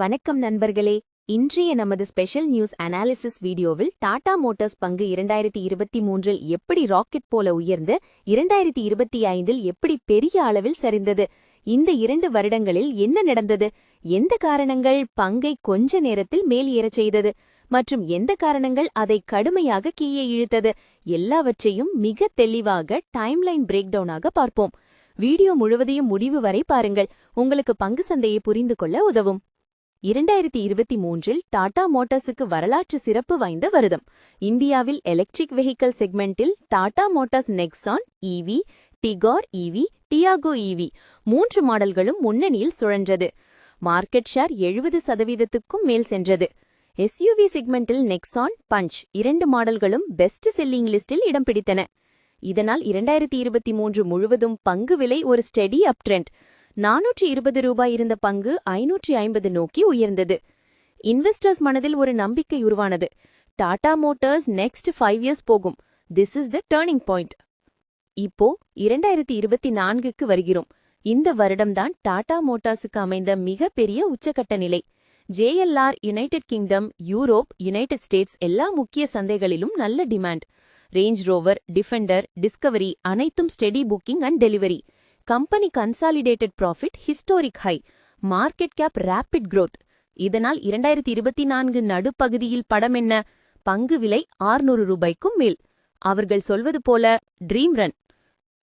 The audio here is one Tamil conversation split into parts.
வணக்கம் நண்பர்களே. இன்றைய நமது ஸ்பெஷல் நியூஸ் அனாலிசிஸ் வீடியோவில் டாடா மோட்டார்ஸ் பங்கு இரண்டாயிரத்தி இருபத்தி மூன்றில் எப்படி ராக்கெட் போல உயர்ந்து இரண்டாயிரத்தி இருபத்தி ஐந்தில் எப்படி பெரிய அளவில் சரிந்தது இந்த இரண்டு வருடங்களில் என்ன நடந்தது எந்த காரணங்கள் பங்கை கொஞ்ச நேரத்தில் மேல் ஏறச் செய்தது மற்றும் எந்த காரணங்கள் அதை கடுமையாக கீழே இழுத்தது எல்லாவற்றையும் மிக தெளிவாக டைம்லைன் பிரேக் டவுனாக பார்ப்போம். வீடியோ முழுவதையும் முடிவு வரை பாருங்கள். உங்களுக்கு பங்கு சந்தையை புரிந்து கொள்ள உதவும். இரண்டாயிரத்தி இருபத்தி மூன்றில் டாடா மோட்டார்ஸுக்கு வரலாற்று சிறப்பு வாய்ந்த வருடம். இந்தியாவில் electric vehicle செக்மெண்டில் Tata Motors Nexon EV Tigor EV Tiago EV மூன்று மாடல்களும் முன்னணியில் சுழன்றது. மார்க்கெட் ஷேர் எழுபது சதவீதத்துக்கும் மேல் சென்றது. எஸ்யூவி செக்மெண்டில் நெக்ஸான் பஞ்ச் இரண்டு மாடல்களும் பெஸ்ட் செல்லிங் லிஸ்டில் இடம் பிடித்தன. இதனால் இரண்டாயிரத்தி இருபத்தி மூன்று முழுவதும் பங்கு விலை ஒரு ஸ்டெடி அப் ட்ரெண்ட். நானூற்றி இருபது ரூபாய் இருந்த பங்கு ஐநூற்றி ஐம்பது நோக்கி உயர்ந்தது. இன்வெஸ்டர்ஸ் மனதில் ஒரு நம்பிக்கை உருவானது. Tata Motors next five years போகும். This is the turning point. இப்போ இரண்டாயிரத்தி இருபத்தி நான்குக்கு வருகிறோம். இந்த வருடம்தான் டாடா மோட்டார்ஸுக்கு அமைந்த மிகப்பெரிய உச்சக்கட்ட நிலை. JLR United Kingdom Europe United States எல்லா முக்கிய சந்தைகளிலும் நல்ல demand. Range Rover Defender Discovery அனைத்தும் steady booking and delivery. Company consolidated profit historic high. Market cap rapid growth. இதனால் இரண்டாயிரத்தி இருபத்தி நான்கு நடுப்பகுதியில் படம் என்ன? பங்கு விலை ஆறுநூறு ரூபாய்க்கும் மேல். அவர்கள் சொல்வது போல ட்ரீம் ரன்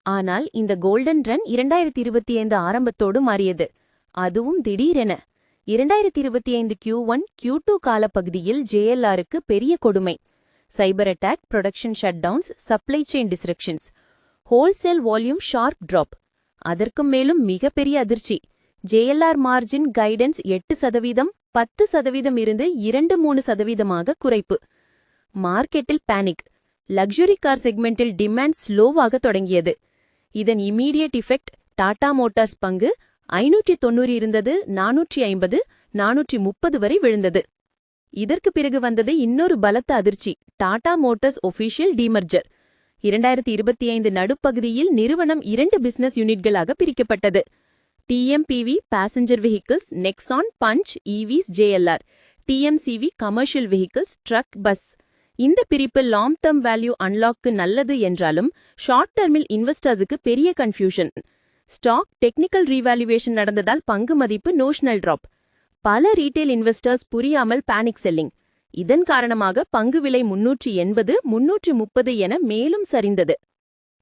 ஆனால் இந்த கோல்டன் ரன் இரண்டாயிரத்தி இருபத்தி ஐந்து ஆரம்பத்தோடு மாறியது. அதுவும் திடீரென. இரண்டாயிரத்தி இருபத்தி ஐந்து கியூ ஒன் கியூ டூ காலப்பகுதியில் ஜேஎல்ஆருக்கு பெரிய கொடுமை. Cyber attack production shutdowns supply chain destructions wholesale volume sharp drop அதற்கும் மேலும் மிகப்பெரிய அதிர்ச்சி. ஜேஎல்ஆர் மார்ஜின் கைடன்ஸ் எட்டு சதவீதம் பத்து சதவீதம் இருந்து இரண்டு மூணு சதவீதமாக குறைப்பு. மார்க்கெட்டில் பேனிக் லக்ஸுரி கார் செக்மெண்டில் டிமாண்ட் ஸ்லோவாக தொடங்கியது. இதன் இமீடியட் இஃபெக்ட் டாடா மோட்டார்ஸ் பங்கு ஐநூற்றி தொன்னூறு இருந்தது நானூற்றி ஐம்பது நானூற்றி முப்பது வரை விழுந்தது. இதற்கு பிறகு வந்தது இன்னொரு பலத்த அதிர்ச்சி டாடா மோட்டார்ஸ் ஒஃபிஷியல் டீமர்ஜர் இரண்டாயிரத்தி இருபத்தி ஐந்து நடுப்பகுதியில் நிறுவனம் இரண்டு பிசினஸ் யூனிட்களாக பிரிக்கப்பட்டது. TMPV passenger vehicles Nexon Punch EVs JLR TMCV commercial vehicles truck bus இந்த பிரிப்பு லாங் டேர்ம் வேல்யூ அன்லாக்கு நல்லது என்றாலும் ஷார்ட் டேர்மில் இன்வெஸ்டர்ஸுக்கு பெரிய கன்ஃபியூஷன் ஸ்டாக் டெக்னிக்கல் ரீவேல்யூவேஷன் நடந்ததால் பங்கு மதிப்பு நோஷனல் டிராப் பல ரீட்டைல் இன்வெஸ்டர்ஸ் புரியாமல் பேனிக் செல்லிங் இதன் காரணமாக பங்கு விலை முன்னூற்றி எண்பது முன்னூற்றி முப்பது என மேலும் சரிந்தது.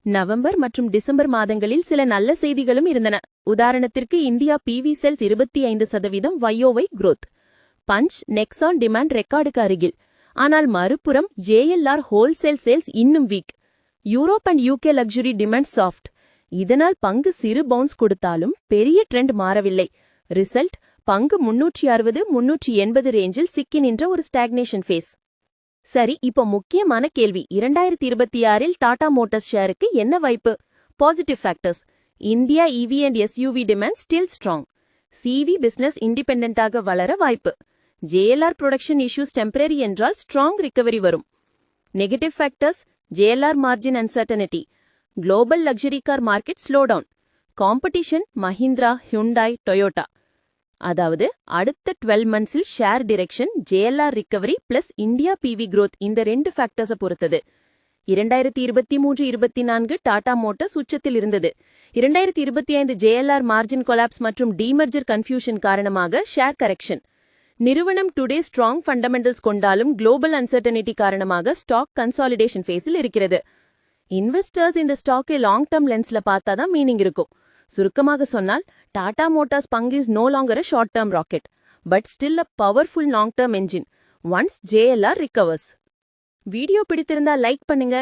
நவம்பர் மற்றும் டிசம்பர் மாதங்களில் சில நல்ல செய்திகளும் இருந்தன. உதாரணத்திற்கு இந்தியா பிவி செல்ஸ் இருபத்தி ஐந்து சதவீதம் வையோவை குரோத் பஞ்ச் நெக்ஸான் டிமாண்ட் ரெக்கார்டுக்கு அருகில். ஆனால் மறுபுறம் ஜேஎல்ஆர் ஹோல்சேல் சேல்ஸ் இன்னும் weak Europe and UK luxury demand soft இதனால் பங்கு சிறு பவுன்ஸ் கொடுத்தாலும் பெரிய ட்ரெண்ட் மாறவில்லை. ரிசல்ட் பங்கு முன்னூற்றி அறுபது முன்னூற்றி எண்பது ரேஞ்சில் சிக்கி நின்ற ஒரு ஸ்டாக்னேஷன் ஃபேஸ் சரி இப்போ முக்கியமான கேள்வி. இரண்டாயிரத்தி இருபத்தி ஆறில் டாடா மோட்டார்ஸ் ஷேருக்கு என்ன வாய்ப்பு? Positive factors India EV and SUV demand still strong CV business இண்டிபெண்டாக வளர வாய்ப்பு. ஜேஎல்ஆர் ப்ரொடக்ஷன் இஷ்யூஸ் டெம்பரரி என்றால் ஸ்ட்ராங் ரிகவரி வரும். Negative factors JLR margin uncertainty global luxury car market slow down competition Mahindra Hyundai Toyota அதாவது அடுத்த twelve மந்த்ஸில் share direction JLR recovery plus India PV growth இந்த ரெண்டு ஃபேக்டர்ஸை பொறுத்தது. இரண்டாயிரத்தி இருபத்தி மூன்று இருபத்தி நான்கு டாடா மோட்டார்ஸ் உச்சத்தில் இருந்தது. இரண்டாயிரத்தி இருபத்தி ஐந்து ஜேஎல்ஆர் மார்ஜின் கொலாப்ஸ் மற்றும் டீமர்ஜர் கன்ஃபியூஷன் காரணமாக ஷேர் கரெக்ஷன் நிறுவனம் டுடே ஸ்ட்ராங் ஃபண்டமெண்டல்ஸ் கொண்டாலும் குளோபல் அன்சர்டனிட்டி காரணமாக ஸ்டாக் கன்சாலிடேஷன் ஃபேஸில் இருக்கிறது. இன்வெஸ்டர்ஸ் இந்த ஸ்டாக்கை லாங் டர்ம் லென்ஸ்ல பார்த்தாதான் மீனிங் இருக்கும். சுருக்கமாக சொன்னால் டாடா மோட்டார்ஸ் பங்கு is no longer a short term rocket but still a powerful long term engine once JLR recovers video பிடித்திருந்தா like பண்ணுங்க